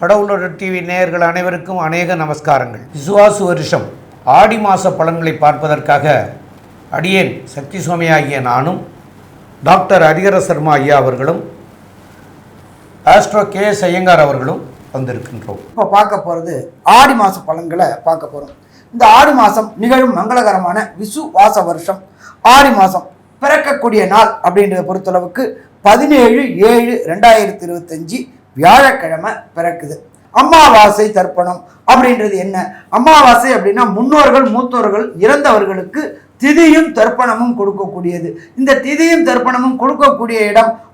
கடவுளோட டிவி நேயர்கள் அனைவருக்கும் அநேக நமஸ்காரங்கள். விசுவாசு வருஷம் ஆடி மாத பலன்களை பார்ப்பதற்காக அடியேன் சக்தி சுவாமி ஆகிய நானும் டாக்டர் ஹரிகர சர்மா ஐயா அவர்களும் ஆஸ்ட்ரோ கே எஸ் ஐயங்கார் அவர்களும் வந்திருக்கின்றோம். இப்போ பார்க்க போகிறது ஆடி மாத பலன்களை பார்க்க போகிறோம் இந்த ஆடி மாதம் நிகழும் மங்களகரமான விசு வாச வருஷம். ஆடி மாதம் பிறக்கக்கூடிய நாள் அப்படின்றத பொறுத்தளவுக்கு பதினேழு ஏழு ரெண்டாயிரத்தி இருபத்தஞ்சி வியாழக்கிழமை பிறக்குது. அமாவாசை தர்ப்பணம் அப்படின்றது என்ன? அமாவாசை அப்படின்னா முன்னோர்கள் மூத்தோர்கள் இறந்தவர்களுக்கு திதியும் தர்ப்பணமும் கொடுக்கக்கூடியது. இந்த திதியும் தர்ப்பணமும் கொடுக்கக்கூடிய இடம்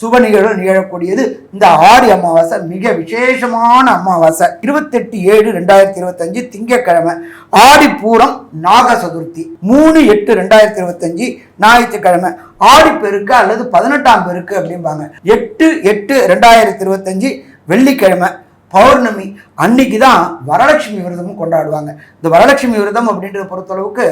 சுப நிகழ்வு நிகழக்கூடியது. இந்த ஆடி அமாவாசை மிக விசேஷமான அமாவாசை. இருபத்தெட்டு ஏழு ரெண்டாயிரத்தி இருபத்தஞ்சு திங்கக்கிழமை ஆடி பூரம் நாக சதுர்த்தி மூணு எட்டு ரெண்டாயிரத்தி இருபத்தஞ்சு ஞாயிற்றுக்கிழமை. ஆடி பெருக்கு அல்லது பதினெட்டாம் பெருக்கு அப்படிம்பாங்க. எட்டு எட்டு ரெண்டாயிரத்தி இருபத்தஞ்சு வெள்ளிக்கிழமை. பௌர்ணமி அன்னைக்கு தான் வரலட்சுமி விரதமும் கொண்டாடுவாங்க. இந்த வரலட்சுமி விரதம் அப்படின்றத பொறுத்தளவுக்கு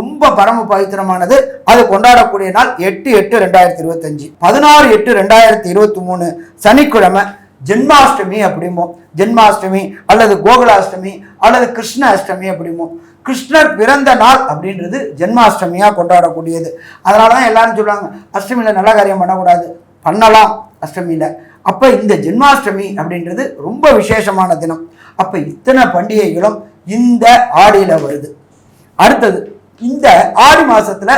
ரொம்ப பரம பவித்திரமானது. அது கொண்டாடக்கூடிய நாள் எட்டு எட்டு ரெண்டாயிரத்தி இருபத்தஞ்சு. பதினாறு எட்டு ரெண்டாயிரத்தி இருபத்தி மூணு சனிக்கிழமை ஜென்மாஷ்டமி அப்படிம்போம். ஜென்மாஷ்டமி அல்லது கோகுலாஷ்டமி அல்லது கிருஷ்ண அஷ்டமி அப்படிம்போம். கிருஷ்ணர் பிறந்த நாள் அப்படின்றது ஜென்மாஷ்டமியாக கொண்டாடக்கூடியது. அதனால தான் எல்லாரும் சொல்லுவாங்க அஷ்டமியில் நல்ல காரியம் பண்ணக்கூடாது. பண்ணலாம் அஷ்டமியில். அப்போ இந்த ஜென்மாஷ்டமி அப்படின்றது ரொம்ப விசேஷமான தினம். அப்போ இத்தனை பண்டிகைகளும் இந்த ஆடியில் வருது. அடுத்தது இந்த ஆடி மாதத்தில்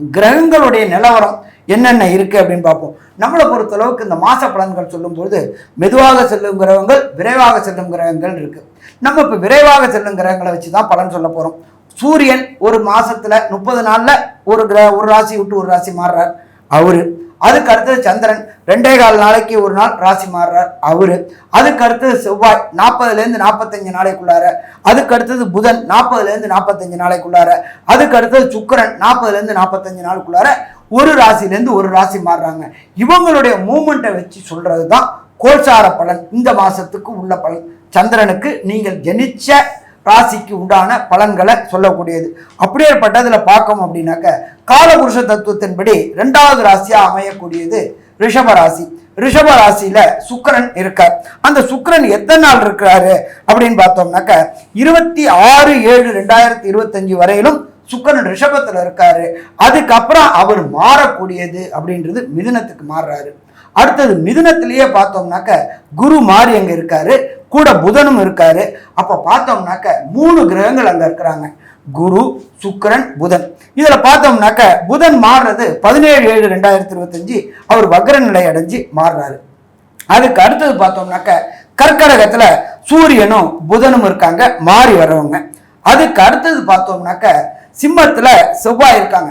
கிரகங்களுடைய நிலவரம் என்னென்ன இருக்குது அப்படின்னு பார்ப்போம். நம்மளை பொறுத்தளவுக்கு இந்த மாத பலன்கள் சொல்லும்போது மெதுவாக செல்லும் கிரகங்கள் விரைவாக செல்லும் கிரகங்கள் இருக்குது நம்ம இப்போ விரைவாக செல்லும் கிரகங்களை வச்சு தான் பலன் சொல்ல போகிறோம் சூரியன் ஒரு மாதத்தில் முப்பது நாளில் ஒரு கிரக ஒரு ராசி விட்டு ஒரு ராசி மாறுறார். அவர் அதுக்கு அடுத்தது சந்திரன். ரெண்டே கால் நாளைக்கு ஒரு நாள் ராசி மாறுறார் அவரு. அதுக்கு அடுத்தது செவ்வாய் நாற்பதுலேருந்து நாற்பத்தஞ்சு நாளைக்குள்ளார. அதுக்கு அடுத்தது புதன் நாற்பதுலேருந்து நாற்பத்தஞ்சு நாளைக்குள்ளார. அதுக்கு அடுத்தது சுக்கரன் நாற்பதுலேருந்து நாற்பத்தஞ்சு நாளுக்குள்ளார. ஒரு ராசிலேருந்து ஒரு ராசி மாறுறாங்க. இவங்களுடைய மூமெண்ட்டை வச்சு சொல்கிறது தான் கோல்சார பலன். இந்த மாதத்துக்கு உள்ள பலன். சந்திரனுக்கு நீங்கள் ஜெனிச்ச ராசிக்கு உண்டான பலன்களை சொல்லக்கூடியது. அப்படியேப்பட்டதில் பார்க்கணும் அப்படின்னாக்க காலபுருஷ தத்துவத்தின்படி ரெண்டாவது ராசியாக அமையக்கூடியது ரிஷப ராசி. ரிஷப ராசியில சுக்கரன் இருக்கார். அந்த சுக்கிரன் எத்தனை நாள் இருக்கிறாரு அப்படின்னு பார்த்தோம்னாக்க இருபத்தி ஆறு ஏழு ரெண்டாயிரத்தி இருபத்தஞ்சு வரையிலும் சுக்கரன் ரிஷபத்தில் இருக்காரு. அதுக்கப்புறம் அவர் மாறக்கூடியது அப்படின்றது மிதுனத்துக்கு மாறுறாரு. அடுத்தது மிதுனத்திலேயே பார்த்தோம்னாக்க குரு மாறி அங்கே இருக்காரு. கூட புதனும் இருக்காரு. அப்போ பார்த்தோம்னாக்க மூணு கிரகங்கள் அங்கே இருக்கிறாங்க. குரு சுக்கிரன் புதன். இதில் பார்த்தோம்னாக்க புதன் மாறுறது பதினேழு ஏழு ரெண்டாயிரத்தி இருபத்தஞ்சு அவர் வக்ர நிலை அடைஞ்சு மாறுறாரு. அதுக்கு அடுத்தது பார்த்தோம்னாக்க கர்க்கடகத்தில் சூரியனும் புதனும் இருக்காங்க மாறி வர்றவங்க. அதுக்கு அடுத்தது பார்த்தோம்னாக்க சிம்மத்தில் செவ்வாய் இருக்காங்க.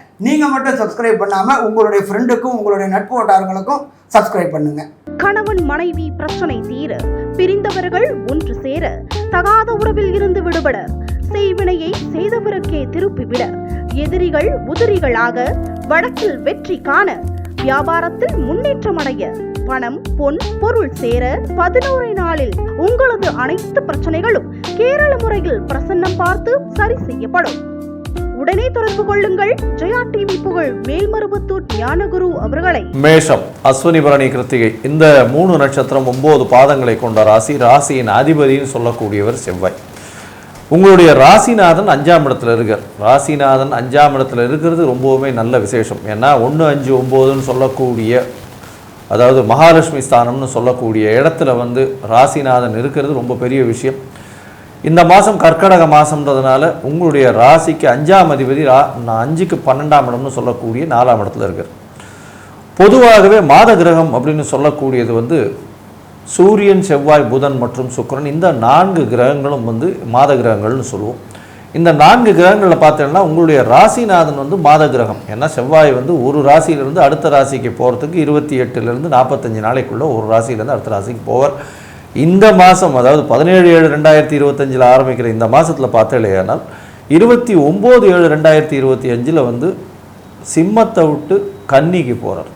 நீங்கள் மட்டும் சப்ஸ்கிரைப் பண்ணாமல் உங்களுடைய ஃப்ரெண்டுக்கும் உங்களுடைய நட்பு வட்டாரங்களுக்கும் சப்ஸ்கிரைப் பண்ணுங்கள் கணவன் மனைவி பிரச்சனை தீர பிரிந்தவர்கள் ஒன்று சேர தகாத உறவில் இருந்து விடுபட செய்வினையை செய்தவருக்கே திருப்பிவிட எதிரிகள் உதிரிகளாக வழக்கில் வெற்றி காண வியாபாரத்தில் முன்னேற்றம் அடைய பணம் பொன் பொருள் சேர பதினோரு நாளில் உங்களது அனைத்து பிரச்சனைகளும் கேரள முறையில் பிரசன்னம் பார்த்து சரி செய்யப்படும். உடனே தொடர்பு கொள்ளுங்கள். ஜெயா டிவி புகழ் மேல்மருவத்தூர் ஞானகுரு அவர்களை. மேஷம் அஸ்வினி பரணி கிருத்திகை. இந்த மூணு நட்சத்திரம் ஒன்பது பாதங்களை கொண்ட ராசி ராசியின் அதிபதின்னு சொல்லக்கூடியவர் செவ்வாய். உங்களுடைய ராசிநாதன் அஞ்சாம் இடத்துல இருக்கார். ராசிநாதன் அஞ்சாம் இடத்துல இருக்கிறது ரொம்பவுமே நல்ல விசேஷம். ஏன்னா ஒன்று அஞ்சு ஒம்போதுன்னு சொல்லக்கூடிய அதாவது மகாலட்சுமி ஸ்தானம்னு சொல்லக்கூடிய இடத்துல வந்து ராசிநாதன் இருக்கிறது ரொம்ப பெரிய விஷயம். இந்த மாதம் கர்க்கடக மாதம்ன்றதுனால உங்களுடைய ராசிக்கு அஞ்சாம் அதிபதி ரா நான் அஞ்சுக்கு பன்னெண்டாம் இடம்னு சொல்லக்கூடிய நாலாம் இடத்துல இருக்கார். பொதுவாகவே மாத கிரகம் அப்படின்னு சொல்லக்கூடியது வந்து சூரியன் செவ்வாய் புதன் மற்றும் சுக்கிரன் இந்த நான்கு கிரகங்களும் வந்து மாத கிரகங்கள்னு சொல்லுவோம். இந்த நான்கு கிரகங்களில் பார்த்தீங்கன்னா உங்களுடைய ராசிநாதன் வந்து மாத கிரகம். ஏன்னா செவ்வாய் வந்து ஒரு ராசியிலிருந்து அடுத்த ராசிக்கு போகிறதுக்கு இருபத்தி எட்டுலேருந்து நாற்பத்தஞ்சு நாளைக்குள்ளே ஒரு ராசியிலேருந்து அடுத்த ராசிக்கு போவார். இந்த மாதம் அதாவது பதினேழு ஏழு ரெண்டாயிரத்தி இருபத்தஞ்சில் ஆரம்பிக்கிற இந்த மாதத்தில் பார்த்தாலேயானால் இருபத்தி ஒம்பது ஏழு ரெண்டாயிரத்தி இருபத்தி அஞ்சில் வந்து சிம்மத்தை விட்டு கன்னிக்கு போகிறார்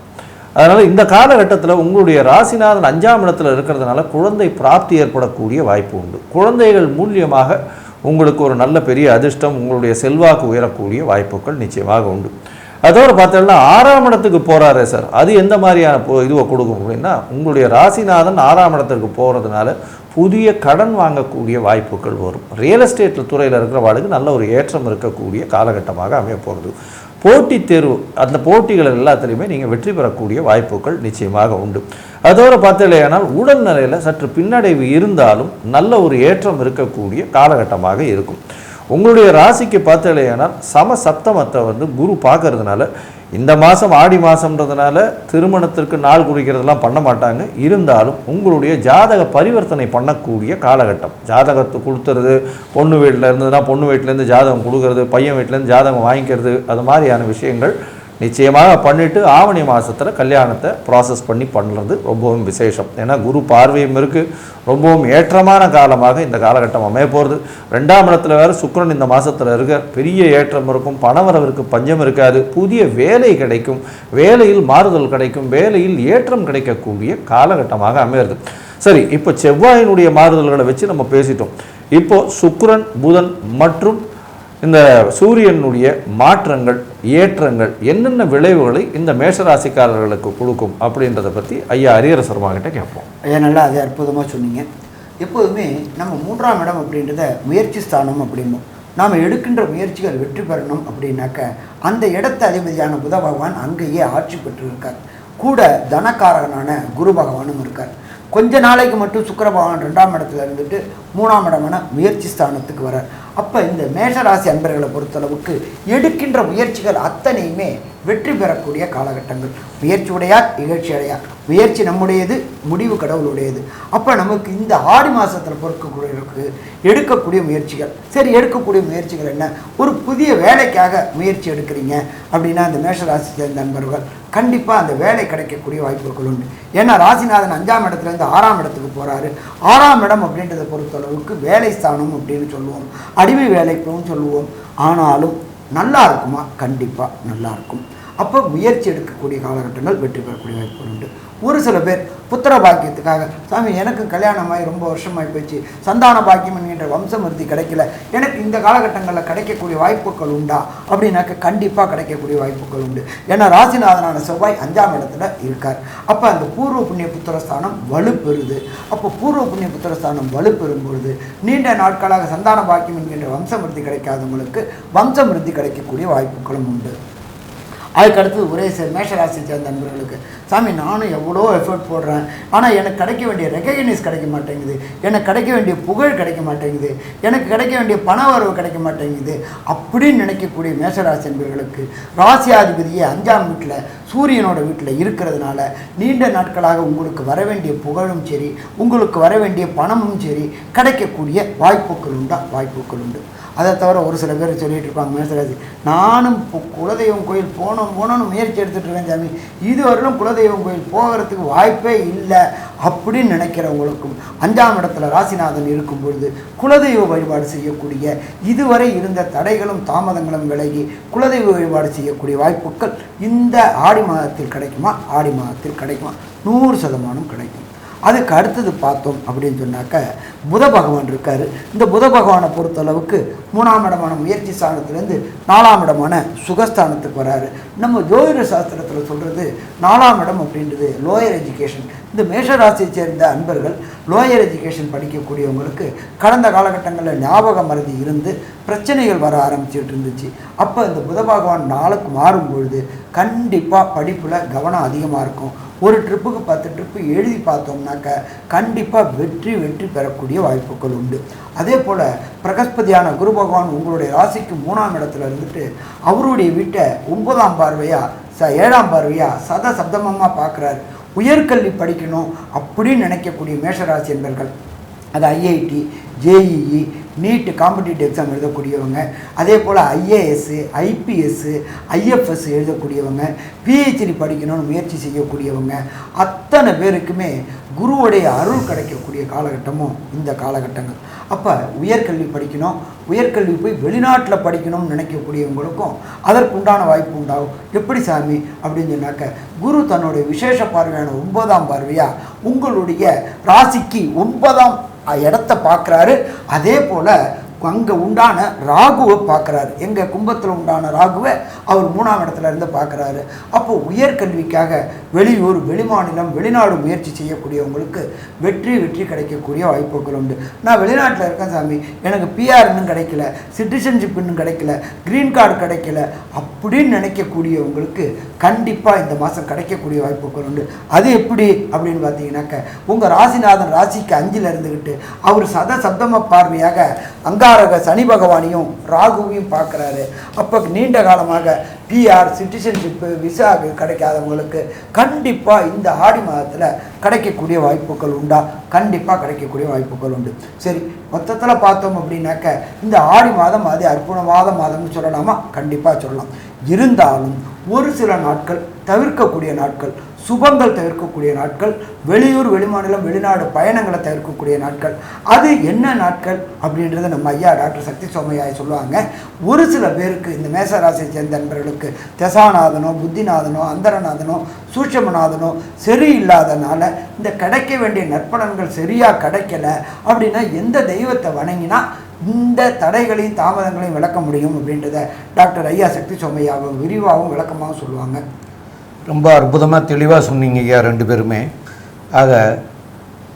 அதனால் இந்த காலகட்டத்தில் உங்களுடைய ராசிநாதன் அஞ்சாம் இடத்துல இருக்கிறதுனால குழந்தை பிராப்தி ஏற்படக்கூடிய வாய்ப்பு உண்டு. குழந்தைகள் மூலியமாக உங்களுக்கு ஒரு நல்ல பெரிய அதிர்ஷ்டம் உங்களுடைய செல்வாக்கு உயரக்கூடிய வாய்ப்புகள் நிச்சயமாக உண்டு. அதோட பார்த்தோம்னா ஆறாம் இடத்துக்கு போகிறாரே சார். அது எந்த மாதிரியான இதுவை கொடுக்கும் அப்படின்னா உங்களுடைய ராசிநாதன் ஆறாம் இடத்துக்கு போகிறதுனால புதிய கடன் வாங்கக்கூடிய வாய்ப்புகள் வரும். ரியல் எஸ்டேட் துறையில் இருக்கிறவாளுக்கு நல்ல ஒரு ஏற்றம் இருக்கக்கூடிய காலகட்டமாக அமைய போகிறது போட்டித் தேர்வு அந்த போட்டிகள் எல்லாத்துலேயுமே நீங்கள் வெற்றி பெறக்கூடிய வாய்ப்புகள் நிச்சயமாக உண்டு. அதோடு பார்த்தலையானால் உடல்நிலையில் சற்று பின்னடைவு இருந்தாலும் நல்ல ஒரு ஏற்றம் இருக்கக்கூடிய காலகட்டமாக இருக்கும். உங்களுடைய ராசிக்கு பார்த்தீங்களேனால் சம சப்தமத்தை வந்து குரு பார்க்கறதுனால இந்த மாதம் ஆடி மாதம்ன்றதுனால திருமணத்திற்கு நாள் குறிக்கிறதெல்லாம் பண்ண மாட்டாங்க. இருந்தாலும் உங்களுடைய ஜாதக பரிவர்த்தனை பண்ணக்கூடிய காலகட்டம். ஜாதகத்தை கொடுத்துறது பொண்ணு வீட்டில் இருந்ததுன்னா பொண்ணு வீட்டிலேருந்து ஜாதகம் கொடுக்கறது பையன் வீட்டிலேருந்து ஜாதகம் வாங்கிக்கிறது அது மாதிரியான விஷயங்கள் நிச்சயமாக பண்ணிவிட்டு ஆவணி மாதத்தில் கல்யாணத்தை ப்ராசஸ் பண்ணி பண்ணுறது ரொம்பவும் விசேஷம். ஏன்னா குரு பார்வையும் இருக்குது ரொம்பவும் ஏற்றமான காலமாக இந்த காலகட்டம் அமைய போகிறது ரெண்டாம் இடத்துல வேறு சுக்கரன் இந்த மாதத்தில் இருக்க பெரிய ஏற்றம் இருக்கும். பணவரவிற்கு பஞ்சம் இருக்காது. புதிய வேலை கிடைக்கும். வேலையில் மாறுதல் கிடைக்கும். வேலையில் ஏற்றம் கிடைக்கக்கூடிய காலகட்டமாக அமையிறது. சரி இப்போ செவ்வாயினுடைய மாறுதல்களை வச்சு நம்ம பேசிட்டோம். இப்போது சுக்கரன் புதன் மற்றும் இந்த சூரியனுடைய மாற்றங்கள் ஏற்றங்கள் என்னென்ன விளைவுகளை இந்த மேஷராசிக்காரர்களுக்கு கொடுக்கும் அப்படின்றத பற்றி ஐயா அரியர சர்மா கிட்ட கேட்போம். ஐயா நல்லா அது அற்புதமாக சொன்னீங்க. எப்போதுமே நம்ம மூன்றாம் இடம் அப்படின்றத முயற்சி ஸ்தானம் அப்படிம்போம் நாம் எடுக்கின்ற முயற்சிகள் வெற்றி பெறணும் அப்படின்னாக்க அந்த இடத்த அதிபதியான புத பகவான் அங்கேயே ஆட்சி பெற்று இருக்கார் கூட தனக்காரகனான குரு பகவானும் இருக்கார். கொஞ்ச நாளைக்கு மட்டும் சுக்கிர பகவான் ரெண்டாம் இடத்துல இருந்துட்டு மூணாம் இடமான முயற்சி ஸ்தானத்துக்கு வரார் அப்போ இந்த மேஷராசி அன்பர்களை பொறுத்தளவுக்கு எடுக்கின்ற முயற்சிகள் அத்தனையுமே வெற்றி பெறக்கூடிய காலகட்டங்கள். முயற்சி உடையார் இகழ்ச்சி அடையார். முயற்சி நம்முடையது முடிவு கடவுளுடையது. அப்போ நமக்கு இந்த ஆடி மாதத்தில் பொறுக்கக்கூடிய எடுக்கக்கூடிய முயற்சிகள். சரி எடுக்கக்கூடிய முயற்சிகள் என்ன? ஒரு புதிய வேலைக்காக முயற்சி எடுக்கிறீங்க அப்படின்னா அந்த மேஷராசி சேர்ந்த நண்பர்கள் கண்டிப்பாக அந்த வேலை கிடைக்கக்கூடிய வாய்ப்புகள் உண்டு. ஏன்னா ராசிநாதன் அஞ்சாம் இடத்துலேருந்து ஆறாம் இடத்துக்கு போகிறாரு ஆறாம் இடம் அப்படின்றத பொறுத்தளவுக்கு வேலை ஸ்தானம் அப்படின்னு சொல்லுவோம். அடிமை வேலைக்கும் சொல்லுவோம். ஆனாலும் நல்லா இருக்குமா கண்டிப்பாக நல்லா இருக்கும் அப்போ முயற்சி எடுக்கக்கூடிய காலகட்டங்கள் வெற்றி பெறக்கூடிய வாய்ப்புகள் உண்டு. ஒரு சில பேர் புத்திர பாக்கியத்துக்காக சாமி எனக்கு கல்யாணமாகி ரொம்ப வருஷமாகி போச்சு. சந்தான பாக்கியம் என்கின்ற வம்சமிருத்தி கிடைக்கல. எனக்கு இந்த காலகட்டங்களில் கிடைக்கக்கூடிய வாய்ப்புகள் உண்டா? அப்படின்னாக்க கண்டிப்பாக கிடைக்கக்கூடிய வாய்ப்புகள் உண்டு. ஏன்னா ராசிநாதனான செவ்வாய் அஞ்சாம் இடத்துல இருக்கார். அப்போ அந்த பூர்வ புண்ணிய புத்திரஸ்தானம் வலுப்பெறுது. அப்போ பூர்வ புண்ணிய புத்திரஸ்தானம் வலுப்பெறும் பொழுது நீண்ட நாட்களாக சந்தான பாக்கியம் என்கின்ற வம்சமிருத்தி கிடைக்காதவங்களுக்கு வம்சமிருத்தி கிடைக்கக்கூடிய வாய்ப்புகளும் உண்டு. அதுக்கு அடுத்தது ஒரே சே- மேஷராசி சேர்ந்த நண்பர்களுக்கு சாமி நானும் எவ்வளோ எஃபர்ட் போடுறேன். ஆனால் எனக்கு கிடைக்க வேண்டிய ரெக்கக்னைஸ் கிடைக்க மாட்டேங்குது. எனக்கு கிடைக்க வேண்டிய புகழ் கிடைக்க மாட்டேங்குது. எனக்கு கிடைக்க வேண்டிய பண வரவு கிடைக்க மாட்டேங்குது. அப்படின்னு நினைக்கக்கூடிய மேஷராசி நண்பர்களுக்கு ராசியாதிபதியே அஞ்சாம் வீட்டில் சூரியனோட வீட்டில் இருக்கிறதுனால நீண்ட நாட்களாக உங்களுக்கு வர வேண்டிய புகழும் சரி உங்களுக்கு வர வேண்டிய பணமும் சரி கிடைக்கக்கூடிய வாய்ப்புகள் உண்டா? வாய்ப்புகள் உண்டு. அதை தவிர ஒரு சில பேர் சொல்லிட்டு இருப்பாங்க மேசராசி நானும் இப்போ குலதெய்வம் கோயில் போகணும் போகணும்னு முயற்சி எடுத்துட்டு இருக்கேன் சாமி. இதுவரையிலும் குலதெய்வம் கோயில் போகிறதுக்கு வாய்ப்பே இல்லை அப்படின்னு நினைக்கிறவங்களுக்கும் அஞ்சாம் இடத்துல ராசிநாதன் இருக்கும் பொழுது குலதெய்வ வழிபாடு செய்யக்கூடிய இதுவரை இருந்த தடைகளும் தாமதங்களும் விலகி குலதெய்வ வழிபாடு செய்யக்கூடிய வாய்ப்புகள் இந்த ஆடி மாதத்தில் கிடைக்குமா? ஆடி மாதத்தில் கிடைக்குமா? நூறு சதமானம் கிடைக்கும். அதுக்கு அடுத்தது பார்த்தோம் அப்படின்னு சொன்னாக்க புத பகவான் இருக்கார். இந்த புத பகவானை பொறுத்தளவுக்கு மூணாம் இடமான முயற்சி ஸ்தானத்துலேருந்து நாலாம் இடமான சுகஸ்தானத்துக்கு வராரு. நம்ம ஜோதிட சாஸ்திரத்தில் சொல்கிறது நாலாம் இடம் அப்படின்றது லோயர் எஜுகேஷன் இந்த மேஷராசியை சேர்ந்த அன்பர்கள் லோயர் எஜுகேஷன் படிக்கக்கூடியவங்களுக்கு கடந்த காலகட்டங்களில் ஞாபக மருதி இருந்து பிரச்சனைகள் வர ஆரம்பிச்சுட்டு இருந்துச்சு. அப்போ இந்த புத பகவான் நாளுக்கு மாறும் பொழுது கண்டிப்பாக படிப்பில் கவனம் அதிகமாக இருக்கும். ஒரு ட்ரிப்புக்கு பத்து ட்ரிப்பு எழுதி பார்த்தோம்னாக்க கண்டிப்பாக வெற்றி வெற்றி பெறக்கூடிய வாய்ப்புகள் உண்டு. அதே போல் பிரகஸ்பதியான குரு பகவான் உங்களுடைய ராசிக்கு மூணாம் இடத்துல இருந்துட்டு அவருடைய வீட்டை ஒன்பதாம் பார்வையாக ச ஏழாம் பார்வையாக சத சப்தமமாக பார்க்குறாரு. உயர்கல்வி படிக்கணும் அப்படின்னு நினைக்கக்கூடிய மேஷராசி என்பர்கள். அது IIT JEE NEET competitive exam எழுதக்கூடியவங்க அதே போல் ஐஏஎஸ்ஸு ஐபிஎஸ்ஸு ஐஎஃப்எஸ் எழுதக்கூடியவங்க பிஹெச்டி படிக்கணும்னு முயற்சி செய்யக்கூடியவங்க அத்தனை பேருக்குமே குருவுடைய அருள் கிடைக்கக்கூடிய காலகட்டமும் இந்த காலகட்டங்கள். அப்போ உயர்கல்வி படிக்கணும் உயர்கல்வி போய் வெளிநாட்டில் படிக்கணும்னு நினைக்கக்கூடியவங்களுக்கும் அதற்குண்டான வாய்ப்பு உண்டாகும். எப்படி சாமி? அப்படின்னு சொன்னாக்க குரு தன்னுடைய விசேஷ பார்வையான ஒன்பதாம் பார்வையாக உங்களுடைய ராசிக்கு ஒன்பதாம் இடத்த பார்க்குறாரு. அதே போல் அங்கே உண்டான ராகுவை பார்க்குறாரு. எங்கள் கும்பத்தில் உண்டான ராகுவை அவர் மூணாம் இடத்துல இருந்து பார்க்குறாரு. அப்போ உயர்கல்விக்காக வெளியூர் வெளிமாநிலம் வெளிநாடு முயற்சி செய்யக்கூடியவங்களுக்கு வெற்றி வெற்றி கிடைக்கக்கூடிய வாய்ப்புகள் உண்டு. நான் வெளிநாட்டில் இருக்கேன் சாமி. எனக்கு பிஆர் இன்னும் கிடைக்கல. சிட்டிசன்ஷிப் இன்னும் கிடைக்கல. க்ரீன் கார்டு கிடைக்கல. அப்படின்னு நினைக்கக்கூடியவங்களுக்கு கண்டிப்பாக இந்த மாதம் கிடைக்கக்கூடிய வாய்ப்புகள் உண்டு. அது எப்படி அப்படின்னு பார்த்தீங்கன்னாக்க உங்கள் ராசிநாதன் ராசிக்கு அஞ்சில் இருந்துக்கிட்டு அவர் சத சப்தம பார்வையாக அங்காரக சனி பகவானையும் ராகுவையும் பார்க்குறாரு. அப்போ நீண்ட காலமாக பிஆர் சிட்டிசன்ஷிப்பு விசா கிடைக்காதவங்களுக்கு கண்டிப்பாக இந்த ஆடி மாதத்தில் கிடைக்கக்கூடிய வாய்ப்புகள் உண்டா? கண்டிப்பாக கிடைக்கக்கூடிய வாய்ப்புகள் உண்டு. சரி மொத்தத்தில் பார்த்தோம் அப்படின்னாக்க இந்த ஆடி மாதம் அது அற்புதமாத மாதம்னு சொல்லலாமா? கண்டிப்பாக சொல்லலாம். இருந்தாலும் ஒரு சில நாட்கள் தவிர்க்கக்கூடிய நாட்கள் சுபங்கள் தவிர்க்கக்கூடிய நாட்கள் வெளியூர் வெளிமாநிலம் வெளிநாடு பயணங்களை தவிர்க்கக்கூடிய நாட்கள். அது என்ன நாட்கள் அப்படின்றத நம்ம ஐயா டாக்டர் சக்தி சோமையாய் சொல்லுவாங்க. ஒரு சில பேருக்கு இந்த மேசராசியை சேர்ந்த நண்பர்களுக்கு தசாநாதனோ புத்திநாதனோ அந்தரநாதனோ சூட்சமநாதனோ சரியில்லாதனால இந்த கிடைக்க வேண்டிய நற்பலன்கள் சரியாக கிடைக்கல அப்படின்னா எந்த தெய்வத்தை வணங்கினா இந்த தடைகளையும் தாமதங்களையும் விளக்க முடியும் அப்படின்றத டாக்டர் ஐயா சக்தி சோமையாவும் விரிவாகவும் விளக்கமாகவும் சொல்லுவாங்க. ரொம்ப அற்புதமாக தெளிவாக சொன்னீங்க ஐயா ரெண்டு பேருமே. ஆக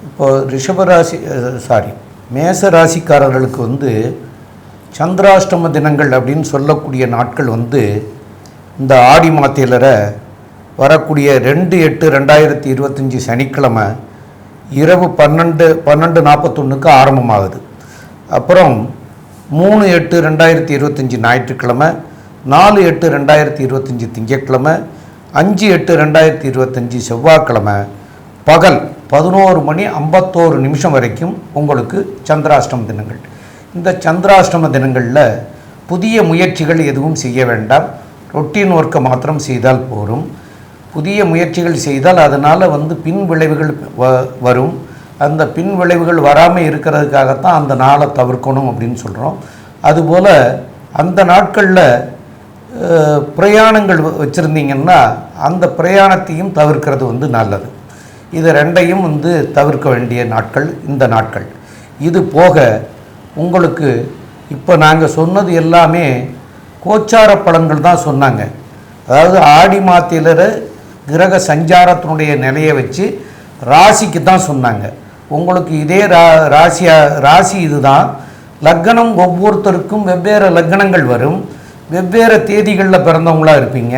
இப்போ ரிஷபராசி சாரி மேச ராசிக்காரர்களுக்கு வந்து சந்திராஷ்டம தினங்கள் அப்படின்னு சொல்லக்கூடிய நாட்கள் வந்து இந்த ஆடி மாத்திலரை வரக்கூடிய ரெண்டு எட்டு ரெண்டாயிரத்தி இருபத்தஞ்சி சனிக்கிழமை இரவு பன்னெண்டு பன்னெண்டு நாற்பத்தொன்றுக்கு ஆரம்பமாகுது. அப்புறம் மூணு எட்டு ரெண்டாயிரத்தி இருபத்தஞ்சி ஞாயிற்றுக்கிழமை நாலு எட்டு ரெண்டாயிரத்தி இருபத்தஞ்சி திங்கட்கிழமை அஞ்சு எட்டு ரெண்டாயிரத்தி இருபத்தஞ்சி செவ்வாய்க்கிழமை பகல் பதினோரு மணி ஐம்பத்தோரு நிமிஷம் வரைக்கும் உங்களுக்கு சந்திராஷ்டம தினங்கள். இந்த சந்திராஷ்டம தினங்களில் புதிய முயற்சிகள் எதுவும் செய்ய வேண்டாம். ரொட்டீன் ஒர்க்கை மாத்திரம் செய்தால் போரும். புதிய முயற்சிகள் செய்தால் அதனால் வந்து பின் விளைவுகள் வ வரும். அந்த பின் விளைவுகள் வராமல் இருக்கிறதுக்காகத்தான் அந்த நாளை தவிர்க்கணும் அப்படின்னு சொல்கிறோம் அதுபோல் அந்த நாட்களில் பிரயாணங்கள் வச்சுருந்தீங்கன்னா அந்த பிரயாணத்தையும் தவிர்க்கிறது வந்து நல்லது. இது ரெண்டையும் வந்து தவிர்க்க வேண்டிய நாட்கள் இந்த நாட்கள். இது போக உங்களுக்கு இப்போ நாங்கள் சொன்னது எல்லாமே கோச்சார பலன்கள் தான் சொன்னாங்க. அதாவது ஆடி மாத்திலர் கிரக சஞ்சாரத்தினுடைய நிலையை வச்சு ராசிக்கு தான் சொன்னாங்க. உங்களுக்கு இதே ரா ராசியா ராசி இதுதான். லக்னம் ஒவ்வொருத்தருக்கும் வெவ்வேறு லக்னங்கள் வரும். வெவ்வேறு தேதிகளில் பிறந்தவங்களா இருப்பீங்க.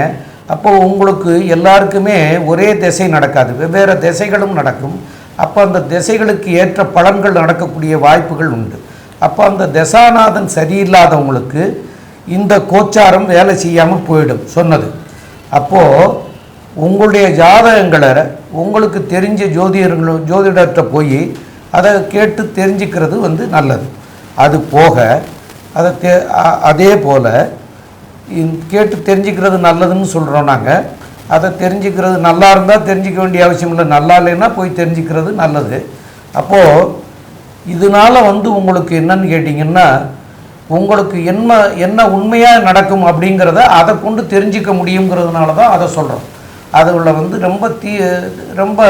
அப்போ உங்களுக்கு எல்லாருக்குமே ஒரே திசை நடக்காது. வெவ்வேறு திசைகளும் நடக்கும். அப்போ அந்த திசைகளுக்கு ஏற்ற பலன்கள் நடக்கக்கூடிய வாய்ப்புகள் உண்டு. அப்போ அந்த தசாநாதன் சரியில்லாதவங்களுக்கு இந்த கோச்சாரம் வேலை செய்யாமல் போயிடும் சொன்னது. அப்போது உங்களுடைய ஜாதகங்களை உங்களுக்கு தெரிஞ்ச ஜோதிடர்களும் ஜோதிடர்கிட்ட போய் அதை கேட்டு தெரிஞ்சுக்கிறது வந்து நல்லது. அது போக அதை அதே போல் கேட்டு தெரிஞ்சுக்கிறது நல்லதுன்னு சொல்கிறோம் நாங்கள் அதை தெரிஞ்சுக்கிறது நல்லா இருந்தால் தெரிஞ்சுக்க வேண்டிய அவசியம் இல்லை. நல்லா இல்லைன்னா போய் தெரிஞ்சுக்கிறது நல்லது. அப்போது இதனால் வந்து உங்களுக்கு என்னன்னு கேட்டிங்கன்னா உங்களுக்கு என்ன என்ன உண்மையாக நடக்கும் அப்படிங்கிறத அதை கொண்டு தெரிஞ்சுக்க முடியுங்கிறதுனால தான் அதை சொல்கிறோம் அதில் வந்து ரொம்ப தீ ரொம்ப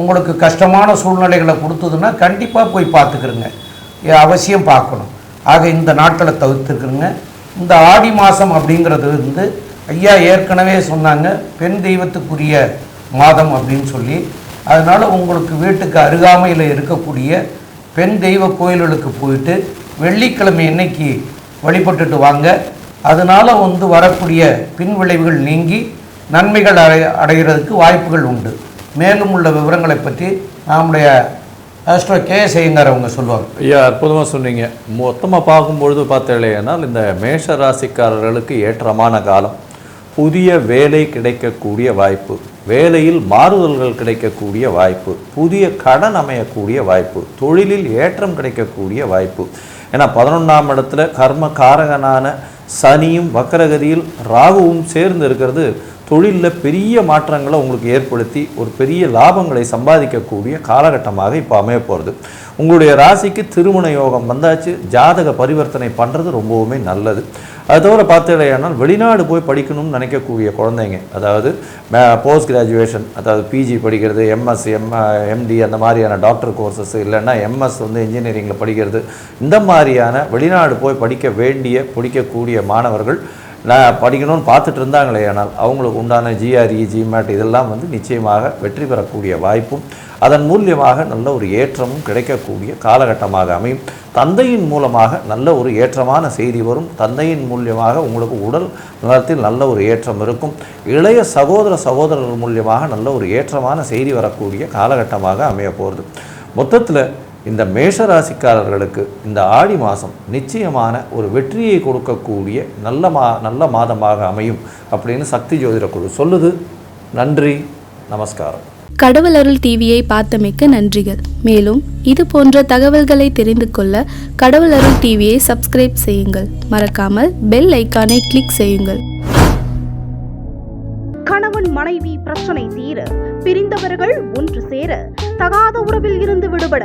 உங்களுக்கு கஷ்டமான சூழ்நிலைகளை கொடுத்ததுன்னா கண்டிப்பாக போய் பார்த்துக்கிறங்க அவசியம் பார்க்கணும். ஆக இந்த நாட்களை தவிர்த்துக்கிறங்க இந்த ஆடி மாதம் அப்படிங்கிறது வந்து ஐயா ஏற்கனவே சொன்னாங்க பெண் தெய்வத்துக்குரிய மாதம் அப்படின்னு சொல்லி. அதனால் உங்களுக்கு வீட்டுக்கு அருகாமையில் இருக்கக்கூடிய பெண் தெய்வ கோயில்களுக்கு போயிட்டு வெள்ளிக்கிழமை இன்னைக்கு வழிபட்டுட்டு வாங்க. அதனால் வந்து வரக்கூடிய பின் விளைவுகள் நீங்கி நன்மைகள் அடை அடைகிறதுக்கு வாய்ப்புகள் உண்டு. மேலும் உள்ள விவரங்களை பற்றி நம்முடைய ஆஸ்ட்ரோ கே செய்யுங்கார் அவங்க சொல்லுவாங்க. ஐயா அற்புதமாக சொன்னீங்க. மொத்தமாக பார்க்கும்பொழுது பார்த்தேனால் இந்த மேஷ ராசிக்காரர்களுக்கு ஏற்றமான காலம். புதிய வேலை கிடைக்கக்கூடிய வாய்ப்பு. வேலையில் மாறுதல்கள் கிடைக்கக்கூடிய வாய்ப்பு. புதிய கடன் அமையக்கூடிய வாய்ப்பு. தொழிலில் ஏற்றம் கிடைக்கக்கூடிய வாய்ப்பு. ஏன்னா பதினொன்றாம் இடத்துல கர்ம காரகனான சனியும் வக்கரகதியில் ராகுவும் சேர்ந்து இருக்கிறது. தொழிலில் பெரிய மாற்றங்களை உங்களுக்கு ஏற்படுத்தி ஒரு பெரிய லாபங்களை சம்பாதிக்கக்கூடிய காலகட்டமாக இப்போ அமைய போகிறது உங்களுடைய ராசிக்கு திருமண யோகம் வந்தாச்சு ஜாதக பரிவர்த்தனை பண்ணுறது ரொம்பவுமே நல்லது. அது தவிர பார்த்தீங்கன்னா வெளிநாடு போய் படிக்கணும்னு நினைக்கக்கூடிய குழந்தைங்க அதாவது போஸ்ட் கிராஜுவேஷன் அதாவது பிஜி படிக்கிறது எம்எஸ் எம் எம்டி அந்த மாதிரியான டாக்டர் கோர்சஸ் இல்லைன்னா எம்எஸ் வந்து இன்ஜினியரிங்கில் படிக்கிறது இந்த மாதிரியான வெளிநாடு போய் படிக்க வேண்டிய படிக்கக்கூடிய மாணவர்கள் நான் படிக்கணும்னு பார்த்துட்டு இருந்தாங்களே ஆனால் அவங்களுக்கு உண்டான ஜிஆர்இ ஜிமேட் இதெல்லாம் வந்து நிச்சயமாக வெற்றி பெறக்கூடிய வாய்ப்பும் அதன் மூலியமாக நல்ல ஒரு ஏற்றமும் கிடைக்கக்கூடிய காலகட்டமாக அமையும். தந்தையின் மூலமாக நல்ல ஒரு ஏற்றமான செய்தி வரும். தந்தையின் மூலியமாக உங்களுக்கு உடல் நலத்தில் நல்ல ஒரு ஏற்றம் இருக்கும். இளைய சகோதர சகோதரர் மூலியமாக நல்ல ஒரு ஏற்றமான செய்தி வரக்கூடிய காலகட்டமாக அமைய போகிறது மொத்தத்தில் இந்த மேஷ ராசிக்காரர்களுக்கு இந்த ஆடி மாதம் நிச்சயமான ஒரு வெற்றியை கொடுக்கக்கூடிய நல்ல மா நல்ல மாதமாக அமையும் அப்படின்னு சக்தி ஜோதிட குழு சொல்லுது. நன்றி நமஸ்காரம். கடவுள் அருள் டிவியை பார்த்தமைக்க நன்றிகள். மேலும் இது போன்ற தகவல்களை தெரிந்து கொள்ள கடவுள் அருள் டிவியை சப்ஸ்கிரைப் செய்யுங்கள். மறக்காமல் பெல் ஐக்கானை கிளிக் செய்யுங்கள். கணவன் மனைவி பிரச்சனை தீர பிரிந்தவர்கள் ஒன்று சேர தகாத உறவில் இருந்து விடுபட